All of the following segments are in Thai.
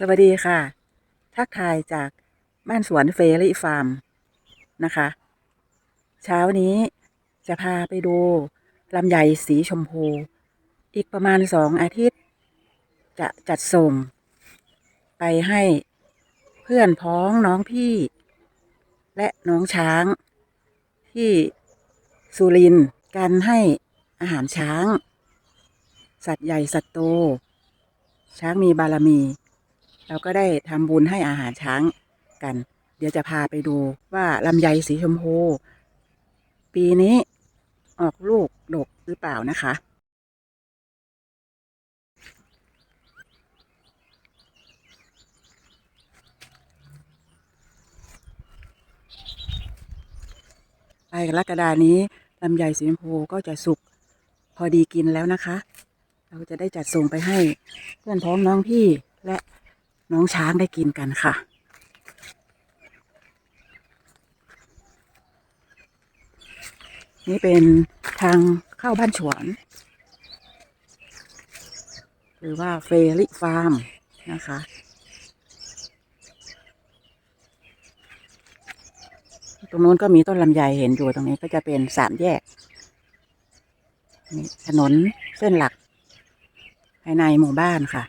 สวัสดีค่ะ ทักทายจากบ้านสวนเฟรี่ฟาร์มนะคะ เช้านี้จะพาไปดูลำไยสีชมพู อีกประมาณสองอาทิตย์ จะจัดส่ง ไปให้เพื่อนพ้องน้องพี่ และน้องช้าง ที่สุรินการให้อาหารช้าง สัตว์ใหญ่สัตว์โต ช้างมีบารมี เราก็ได้ทำบุญให้อาหารช้างกัน เดี๋ยวจะพาไปดูว่าลำไยสีชมพู ปีนี้ออกลูกดกหรือเปล่านะคะ ปลายกรกฎานี้ลำไยสีชมพูก็จะสุกพอดีกินแล้วนะคะ เราจะได้จัดส่งไปให้เพื่อนพ้องน้องพี่และ น้องช้างได้กินกันค่ะ นี่เป็นทางเข้าบ้านฉวนหรือว่าเฟริฟาร์มนะคะตรงนู้นก็มีต้นลำไยเห็นอยู่ตรงนี้ก็จะเป็นสามแยกถนนเส้นหลัก ภายในหมู่บ้านค่ะ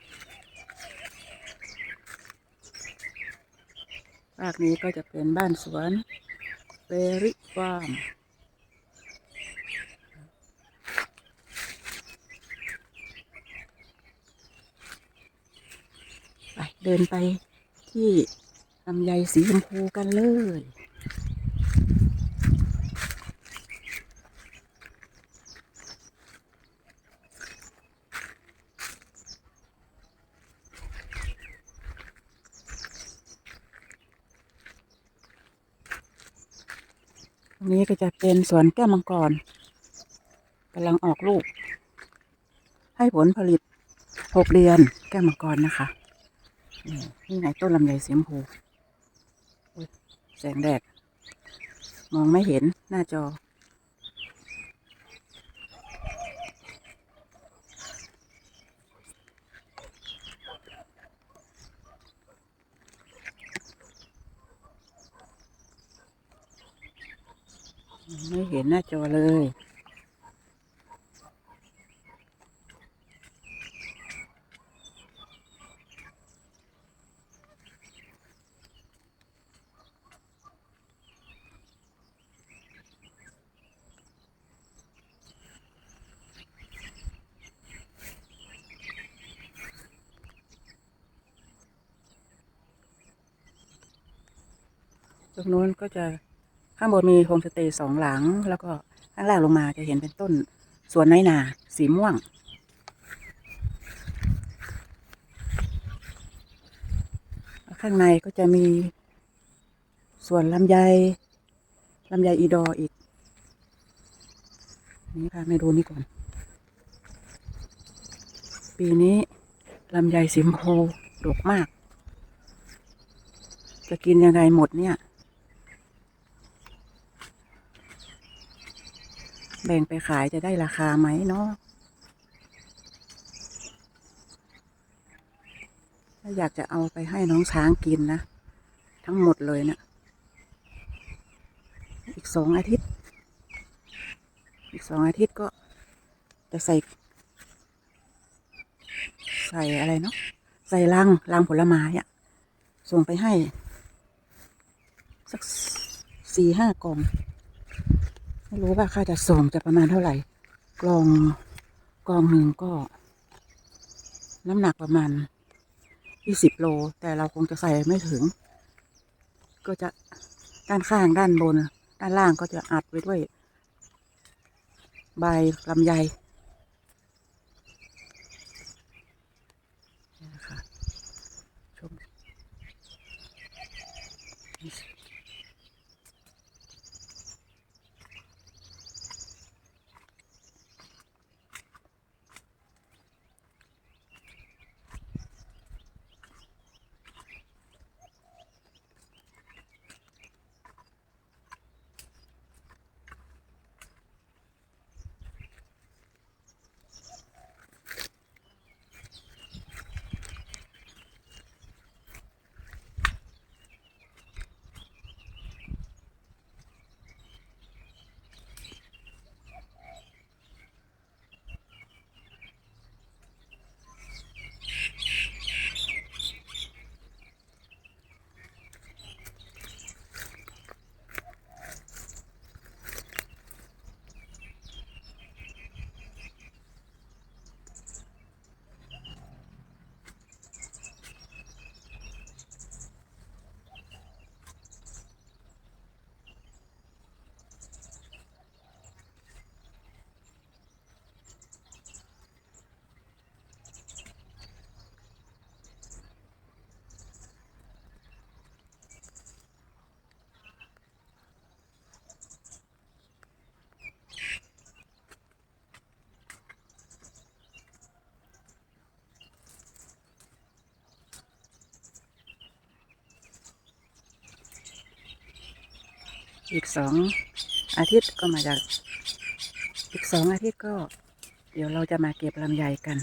ภาคนี้ก็จะเป็นบ้านสวนเบริฟาร์มไปเดินไปที่ลำไยสีชมพูกันเลย ตรงนี้ก็จะเป็นสวนแก้วมังกรกำลังออกลูก ให้ผลผลิตหกเดือนแก้วมังกรนะคะ นี่นี่ไงต้นลำไยเสียมพูแสงแดด มองไม่เห็นหน้าจอ ไม่เห็นหน้าจอเลย ตรงนู้นก็จะ ข้างบนมีโฮมสเตย์สองหลัง แล้วก็ข้างล่างลงมาจะเห็นเป็นต้นสวนน้อยนาสีม่วง ข้างในก็จะมีสวนลำไยลำไยอีดออีก นี่ค่ะไม่ดูนี่ก่อน ปีนี้ลำไยสีชมพูดกมาก จะกินยังไงหมดเนี่ย แบ่งไปขายจะได้ราคาไหมเนาะถ้าอยากจะเอาไปให้น้องช้างกินนะ ทั้งหมดเลยเนะ อีกสองอาทิตย์ อีกสองอาทิตย์ก็จะใส่ ใส่อะไรเนาะใส่ลังลังผลไม้อะส่งไปให้ สักสี่ห้ากล่อง ไม่รู้ว่าค่าจะส่งจะประมาณเท่าไหร่ กลองกลองหนึ่งก็ น้ำหนักประมาณยี่สิบโล แต่เราคงจะใส่ไม่ถึง ก็จะด้านข้างด้านบน ด้านล่างก็จะอัดไว้ด้วย ใบลำไยนี่นะคะชม อีกสองอาทิตย์ก็มาจาก อีกสองอาทิตย์ก็ เดี๋ยวเราจะมาเก็บลำไยกัน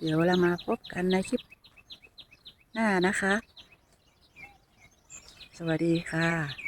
เดี๋ยวเรามาพบกันในคลิปหน้านะคะ สวัสดีค่ะ